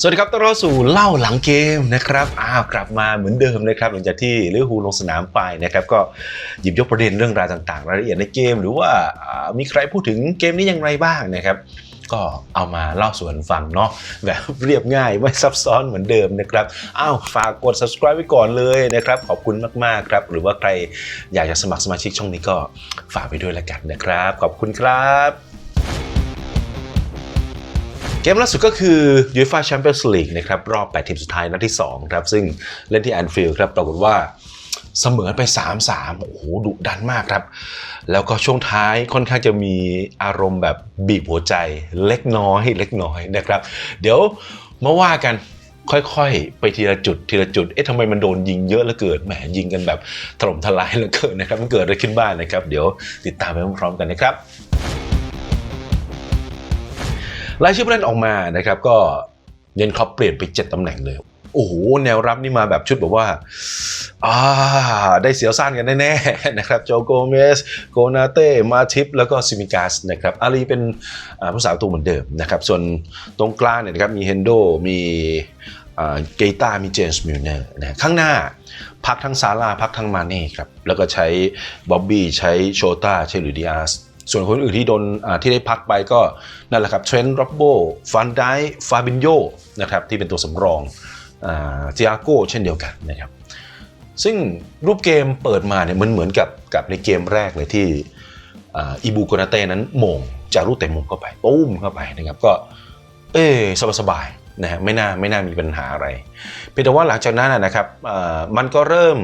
สวัสดีครับต้อนรับสู่เล่าหลังเกมนะครับอ้าวกลับมาเหมือนเดิมเลยครับหลังจากที่ลิเวอร์พูลลงสนามไปนะครับก็หยิบยกประเด็นเรื่องราวต่างๆ รายละเอียดในเกม หรือว่ามีใครพูดถึงเกมนี้อย่างไรบ้างนะครับก็เอามาเล่าสู่กันฟังเนาะแบบเรียบง่ายไม่ซับซ้อนเหมือนเดิมนะครับอ้าวฝากกด subscribe ไว้ก่อนเลยนะครับ ขอบคุณมากๆครับ หรือว่าใครอยากจะสมัครสมาชิกช่องนี้ก็ฝากไปด้วยละกันนะครับ ขอบคุณครับ เกมล่าสุดก็คือ UEFA Champions League นะครับรอบ 8 ทีมสุดท้ายนัดที่2ครับซึ่งเล่นที่แอนฟิลด์ครับปรากฏว่าเสมอไป 3-3 โอ้โหดุดันมากครับ แล้วก็ช่วงท้ายค่อนข้างจะมีอารมณ์แบบบีบหัวใจเล็กน้อยเล็กน้อยนะครับ เดี๋ยวมาว่ากันค่อยๆ ไปทีละจุดทีละจุด เอ๊ะทำไมมันโดนยิงเยอะเหลือเกินแหมยิงกันแบบถล่มทลายเหลือเกินนะครับ มันเกิดอะไรขึ้นบ้างนะครับ เดี๋ยวติดตามไปพร้อมๆกันนะครับ รายชื่อผู้เล่นออกมานะครับก็เยนครอปเปลี่ยนไป 7ตำแหน่งเลยโอ้โหแนวรับนี่มาแบบชุดแบบว่าอ่าได้เสียวซ่านกันแน่ๆนะครับโจโกเมสโกนาเต้มาทิปแล้วก็ซิมิกาสนะครับอาลีเป็นผู้สาวตัวเหมือนเดิมนะครับส่วนตรงกลางเนี่ยนะครับมีเฮนโดมีเกตามีเจมส์มิลเนอร์นะข้างหน้าพักทั้งซาร่าพักทั้งมาเน่ครับแล้วก็ใช้บ๊อบบี้ใช้โชตาใช้หลุยดิอาส ส่วนคนอื่นที่โดนที่ได้พักไปก็นั่นแหละครับเทรนต์ร็อบโบฟันไดฟาบินโยนะครับที่เป็นตัวสำรองเจียโก้เช่นเดียวกันนะครับซึ่งรูปเกมเปิดมาเนี่ยมันเหมือนกับกับในเกมแรกเลยที่อิบูโกนาเต้นั้นมงจากลูกเตะมุมเข้าไปปุ้มเข้าไปนะครับก็เอ้สบายๆนะฮะไม่น่าไม่น่ามีปัญหาอะไรเพียงแต่ว่าหลังจากนั้นนะครับมันก็เริ่ม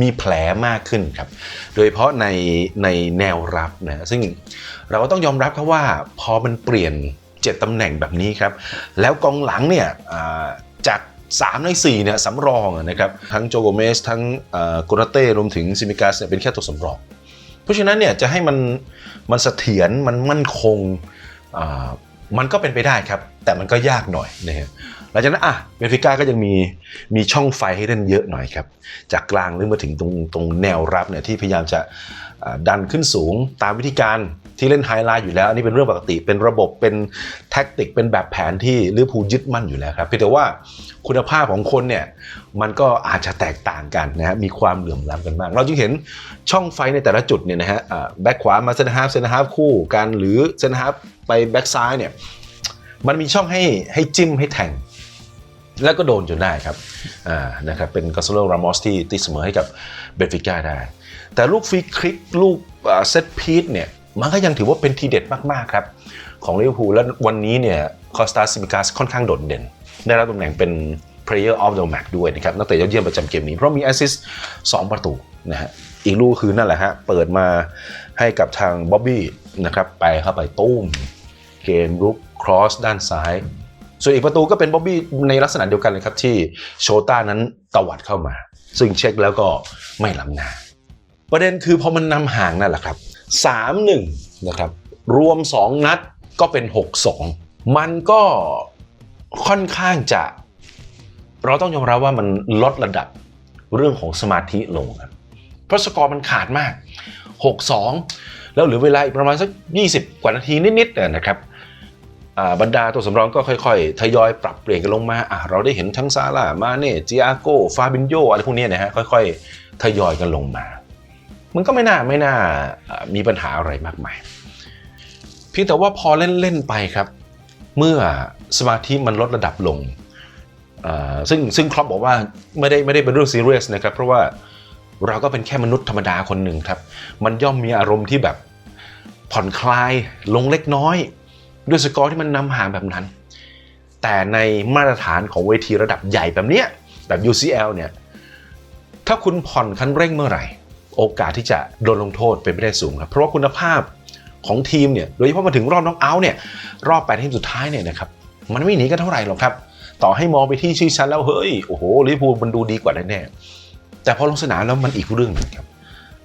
มีแผลมากขึ้นครับ โดยเฉพาะในในแนวรับนะซึ่งเราก็ต้องยอมรับครับว่าพอมันเปลี่ยน 7ตำแหน่งแบบนี้ครับ แล้วกองหลังเนี่ยจาก3 ใน 4เนี่ยสำรองนะครับทั้งโจโกเมส ทั้งโกนาเต้รวมถึงซิมิกาสเนี่ยเป็นแค่ตัวสำรอง เพราะฉะนั้นเนี่ยจะให้มันมันเสถียรมันมั่นคงมันก็เป็นไปได้ครับ แต่มันก็ยากหน่อยนะฮะห ลังจากนั้นอะเบนฟิก้าก็ยังมีมีช่องไฟให้เล่นเยอะหน่อยครับ จากกลางหรือมาถึงตรงตรงแนวรับเนี่ยที่พยายามจะดันขึ้นสูงตามวิธีการที่เล่นไฮไลท์อยู่แล้ว อันนี่เป็นเรื่องปกติเป็นระบบเป็นแท็กติกเป็นแบบแผนที่ลิเวอร์พูลยึดมั่นอยู่แล้วครับเพียงแต่ว่าคุณภาพของคนเนี่ยมันก็อาจจะแตกต่างกันนะฮะมีความเหลื่อมล้ำกันบ้างเราจึงเห็นช่องไฟในแต่ละจุดเนี่ยนะฮะแบ็คขวามาเซนฮาร์ฟเซนฮาร์ฟคู่กันหรือเซนฮาร์ฟไปแบ็คซ้ายเนี่ยมันมีช่องให้ให้จิ้มให้แทง แล้วก็โดนจนได้ครับอ่านะครับเป็นกาโซโลรามอสที่ตีเสมอให้กับเบฟิก้าได้ แต่ลูกฟรีคลิกลูกเซตพีทเนี่ยมันก็ยังถือว่าเป็นทีเด็ดมาก ๆ ครับ ของลิเวอร์พูลและวันนี้เนี่ยคอสตาซิมิกาสค่อนข้างโดดเด่น ได้รับตำแหน่งเป็น Player of the Match ด้วยนะครับนักเตะยอดเยี่ยมประจำเกมนี้ เพราะมีแอสซิสต์2ประตูนะฮะอีกลูกคือนั่นแหละฮะเปิดมาให้กับทางบ๊อบบี้นะครับไปเข้าไปตุ้มเกมรุกครอสด้านซ้าย ส่วนอีกประตูก็เป็นบ๊อบบี้ในลักษณะเดียวกันเลยครับที่โชต้านั้นตวัดเข้ามา ซึ่งเช็คแล้วก็ไม่ล้ำหน้า ประเด็นคือพอมันนำห่างนั่นแหละครับ 3-1 นะครับ รวม 2 นัดก็เป็น 6-2 มันก็ค่อนข้างจะ เราต้องยอมรับว่ามันลดระดับเรื่องของสมาธิลงครับเพราะสกอร์มันขาดมาก 6-2 แล้วเหลือเวลาอีกประมาณสัก 20 กว่านาทีนิดๆนะครับ บรรดาตัวสำรองก็ค่อยๆ ทยอยปรับเปลี่ยนกันลงมาเราได้เห็นทั้งซาร่ามาเน่จิอาโกฟาบินโยอะไรพวกนี้นะฮะค่อยๆ ทยอยกันลงมา มันก็ไม่น่าไม่น่ามีปัญหาอะไรมากมายเพียงแต่ว่าพอเล่นๆไปครับ เมื่อสมาธิมันลดระดับลงซึ่งซึ่งครอปบอกว่าไม่ได้ไม่ได้เป็นเรื่องซีเรียสนะครับ เพราะว่าเราก็เป็นแค่มนุษย์ธรรมดาคนหนึ่งครับ มันย่อมมีอารมณ์ที่แบบผ่อนคลายลงเล็กน้อย ด้วยสกอร์ที่มันนำห่างแบบนั้น แต่ในมาตรฐานของเวทีระดับใหญ่แบบเนี้ยแบบ UCL เนี่ยถ้าคุณผ่อนคันเร่งเมื่อไหร่ โอกาสที่จะโดนลงโทษเป็นไปได้สูงครับ เพราะว่าคุณภาพของทีมเนี่ยโดยเฉพาะมาถึงรอบน็อกเอาท์เนี่ยรอบแปดทีมสุดท้ายเนี่ยนะครับมันไม่หนีกันเท่าไหร่หรอกครับ ต่อให้มองไปที่ชื่อชั้นแล้วเฮ้ยโอ้โหลิเวอร์พูลมันดูดีกว่าแน่แต่พอลงสนามแล้วมันอีกเรื่องหนึงครับ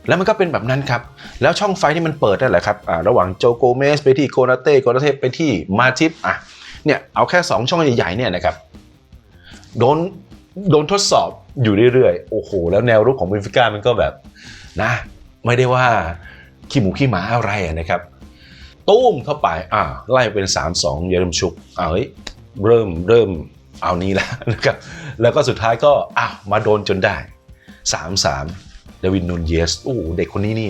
แล้วมันก็เป็นแบบนั้นครับ แล้วช่องไฟที่มันเปิดนั่นแหละครับระหว่างโจโกเมสไปที่โกนาเต้โกนาเต้ไปที่มาทิปอะเนี่ยเอาแค่ 2 ช่องใหญ่ๆเนี่ยนะครับโดนโดนทดสอบอยู่เรื่อยๆ โอ้โห แล้วแนวรุกของเบนฟิก้ามันก็แบบนะ ไม่ได้ว่า ขี้หมูขี้หมาอะไระนะครับ ตุ้มเข้าไปอ่าไล่เป็น 3-2 เยอรมชุกอ่าเฮ้ยเริ่มเริ่มเอานี้แล้วนะครับแล้วก็สุดท้ายก็อ้าวมาโดนจนได้ 3-3 ดวินนูนเยสโอ้เด็กคนนี้นี่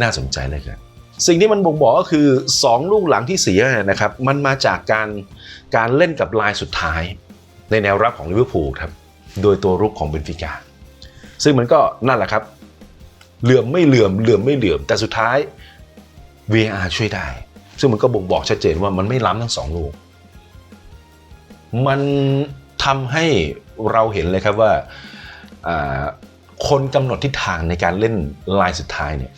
น่าสนใจเลยครับสิ่งที่มันบ่งบอกก็คือ 2 ลูกหลังที่เสียนะครับ มันมาจากการการเล่นกับลายสุดท้าย ในแนวรับของลิเวอร์พูลครับ โดยตัวรุกของเบนฟิกา ซึ่งมันก็นั่นแหละครับ เหลื่อมไม่เหลื่อมเหลื่อมไม่เหลื่อม แต่สุดท้าย VAR ช่วยได้ ซึ่งมันก็บ่งบอกชัดเจนว่ามันไม่ล้ำทั้งสองลูก มันทำให้เราเห็นเลยครับว่า คนกำหนดทิศทางในการเล่นลายสุดท้ายเนี่ย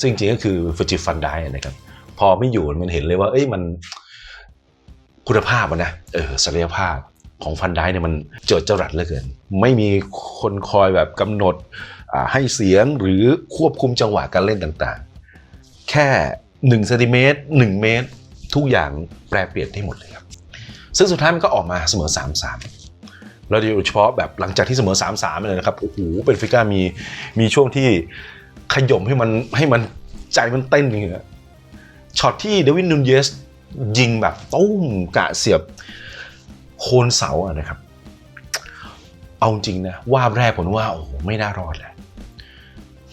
ซึ่งจริงๆก็คือฟิจิฟันไดนะครับ พอไม่อยู่มันเห็นเลยว่า เอ้ยมันคุณภาพอะนะเออศักยภาพของฟันไดเนี่ยมันเจิดจรัสเหลือเกิน ไม่มีคนคอยแบบกำหนดให้เสียงหรือควบคุมจังหวะการเล่นต่างๆ แค่1เซนติเมตร1เมตร ทุกอย่างแปรเปลี่ยนได้หมดเลยครับ ซึ่งสุดท้ายมันก็ออกมาเสมอ 3-3 แล้วโดยเฉพาะแบบหลังจากที่เสมอ 3-3เลยนะครับโอ้โหเป็นฟิก้ามีมีช่วงที่ขย่มให้มันให้มันใจมันเต้นจริงๆอะช็อตที่เดวินนูนเยสยิงแบบตุ้มกะเสียบโคนเสาอะนะครับ เอาจริงนะว่าแรกผมว่าโอ้โหไม่น่ารอดแหละ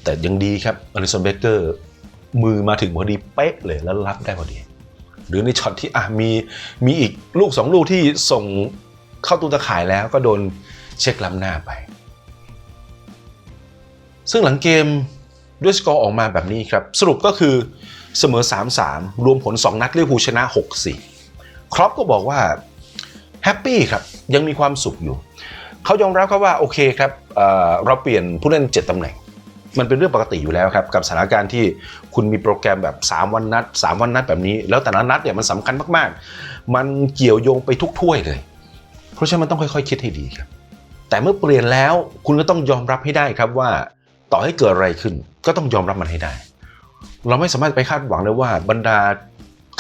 แต่ยังดีครับอลิสันเบเกอร์มือมาถึงพอดีเป๊ะเลยแล้วรับได้พอดี หรือในช็อตที่อะมีมีอีกลูกสองลูกที่ส่ง เข้าตูตะข่ายแล้วก็โดนเช็คล้ำหน้าไป ซึ่งหลังเกมด้วยสกอร์ออกมาแบบนี้ครับ สรุปก็คือเสมอ 3-3 รวมผล 2 นัดเวอร์พูลชนะ 6-4 ครอปก็บอกว่าแฮปปี้ครับ ยังมีความสุขอยู่ เขายอมรับครับว่าโอเคครับเเราเปลี่ยนผู้เล่น 7ตำแหน่ง มันเป็นเรื่องปกติอยู่แล้วครับ กับสถานการณ์ที่คุณมีโปรแกรมแบบ 3 วันนัด 3 วันนัดแบบนี้ แล้วแต่ละนัดเนี่ยมันสำคัญมาก ๆ มันเกี่ยวโยงไปทุกถ้วยเลย เพราะฉะนั้นมันต้องค่อยๆ คิดให้ดีครับ แต่เมื่อเปลี่ยนแล้วคุณก็ต้องยอมรับให้ได้ครับว่าต่อให้เกิดอะไรขึ้น ก็ต้องยอมรับมันให้ได้ เราไม่สามารถไปคาดหวังได้ว่าบรรดา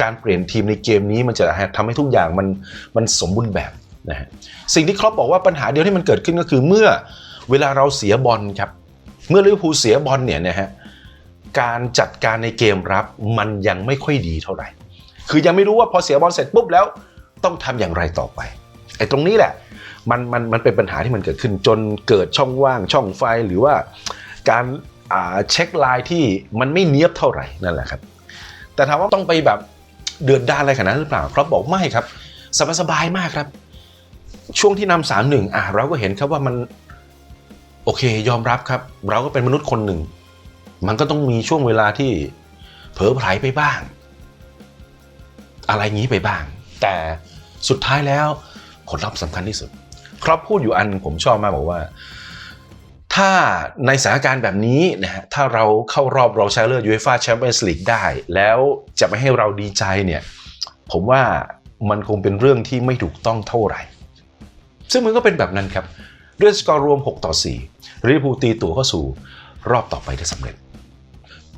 การเปลี่ยนทีมในเกมนี้มันจะทำให้ทุกอย่างมันมันสมบูรณ์แบบนะฮะสิ่งที่ครอปบอกว่าปัญหาเดียวที่มันเกิดขึ้นก็คือเมื่อเวลาเราเสียบอลครับ เมื่อลิเวอร์พูลเสียบอลเนี่ยนะฮะการจัดการในเกมรับมันยังไม่ค่อยดีเท่าไหร่ คือยังไม่รู้ว่าพอเสียบอลเสร็จปุ๊บแล้วต้องทำอย่างไรต่อไป ไอ้ตรงนี้แหละมันมันมันเป็นปัญหาที่มันเกิดขึ้นจนเกิดช่องว่างช่องไฟหรือว่าการเช็คลน์ที่มันไม่เนียบเท่าไหร่นั่นแหละครับ แต่ถามว่าต้องไปแบบเดือดดานอะไรขนาดนั้นหรือเปล่าครับบอกไม่ครับสบายสบายๆมากครับ ช่วงที่นำสามหนึ่งอะเราก็เห็นครับว่ามันโอเคยอมรับครับ เราก็เป็นมนุษย์คนหนึ่ง มันก็ต้องมีช่วงเวลาที่เผลอไผลไปบ้าง อะไรงี้ไปบ้าง แต่สุดท้ายแล้ว ลลัพธ์สำคัญที่สุด ครอบพูดอยู่อันผมชอบมากบอกว่า ถ้าในสถานการณ์แบบนี้นะฮะถ้าเราเข้ารอบรองชนะเลิศยูเอฟ่าแชมเปี้ยนส์ลีกได้ แล้วจะไม่ให้เราดีใจเนี่ยผมว่ามันคงเป็นเรื่องที่ไม่ถูกต้องเท่าไหร่ ซึ่งมันก็เป็นแบบนั้นครับด้วยสกอร์รวม 6 ต่อ 4ลิเวอร์พูลตีตัวเข้าสู่รอบต่อไปได้สำเร็จ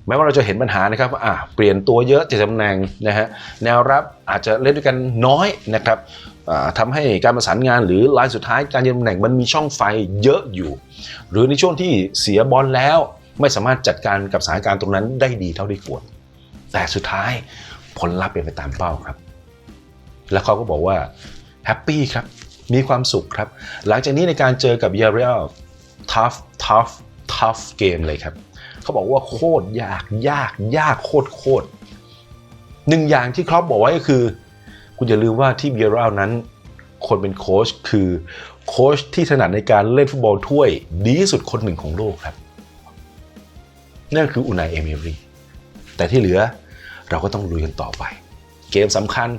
แม้ว่าเราจะเห็นปัญหานะครับว่าอะเปลี่ยนตัวเยอะเจ็ดตำแหน่งนะฮะ แนวรับอาจจะเล่นด้วยกันน้อยนะครับ อ่าทำให้การประสานงานหรือลายสุดท้ายการยืนตำแหน่งมันมีช่องไฟเยอะอยู่ หรือในช่วงที่เสียบอลแล้ว ไม่สามารถจัดการกับสถานการณ์ตรงนั้นได้ดีเท่าที่ควร แต่สุดท้ายผลลัพธ์เป็นไปตามเป้าครับ แล้วเขาก็บอกว่าแฮปปี้ครับ มีความสุขครับ หลังจากนี้ในการเจอกับยาเรียล tough tough tough เกมเลยครับ เขาบอกว่าโคตรยากยากยากโคตรโคตรหนึ่งอย่างที่ครอปบอกไว้ก็คือ คุณอย่าลืมว่าที่เบียร์นั้น คนเป็นโค้ชคือโค้ชที่ถนัดในการเล่นฟุตบอลถ้วย ดีที่สุดคนหนึ่งของโลกครับ นั่นคืออุนายเอเมรีแต่ที่เหลือเราก็ต้องลุยกันต่อไป เกมสำคัญ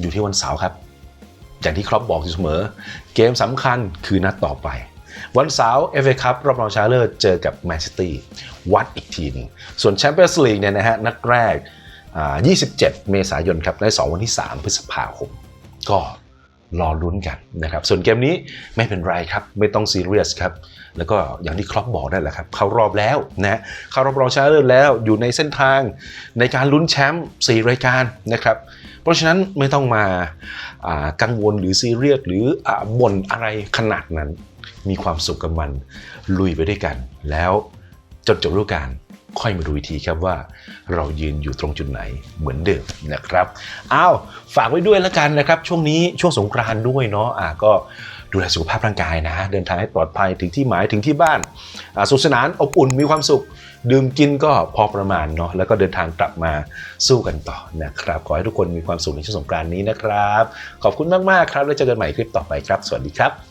อยู่ที่วันเสาร์ครับ อย่างที่ครอปบอกอยู่เสมอ เกมสำคัญคือนัดต่อไป วันเสาร์เอฟเอคัพรอบรองชนะเลิศเจอกับแมนซิตี้วัดอีกทีหนึงส่วนแชมเปี้ยนส์ลีกเนี่ยนะฮะนัดแรก 27 เมษายนครับใน2วันที่ 3 พฤษภาคม ก็รอลุ้นกันนะครับ ส่วนเกมนี้ไม่เป็นไรครับ ไม่ต้องซีเรียสครับ แล้วก็อย่างที่ครอปบอกนั่นแหละครับ เข้ารอบแล้วนะเข้ารอบรองชนะเลิศแล้วอยู่ในเส้นทางในการลุ้นแชมป์4รายการนะครับ เพราะฉะนั้นไม่ต้องมากังวลหรือซีเรียสหรืออบ่นอะไรขนาดนั้น มีความสุขกับมันลุยไปด้วยกัน แล้วจนจบฤดูกาล ค่อยมาดูอีกทีครับว่า เรายืนอยู่ตรงจุดไหนเหมือนเดิมนะครับอ้าวฝากไว้ด้วยแล้วกันนะครับ ช่วงนี้ช่วงสงกรานต์ด้วยเนาะอ่าก็ดูแลสุขภาพร่างกายนะ เดินทางให้ปลอดภัยถึงที่หมายถึงที่บ้านสุขสนานอบอุ่นมีความสุข ดื่มกินก็พอประมาณเนาะแล้วก็เดินทางกลับมาสู้กันต่อนะครับ ขอให้ทุกคนมีความสุขในช่วงสงกรานต์นี้นะครับ ขอบคุณมาก ๆ ครับแล้วเจอกันใหม่คลิปต่อไปครับ สวัสดีครับ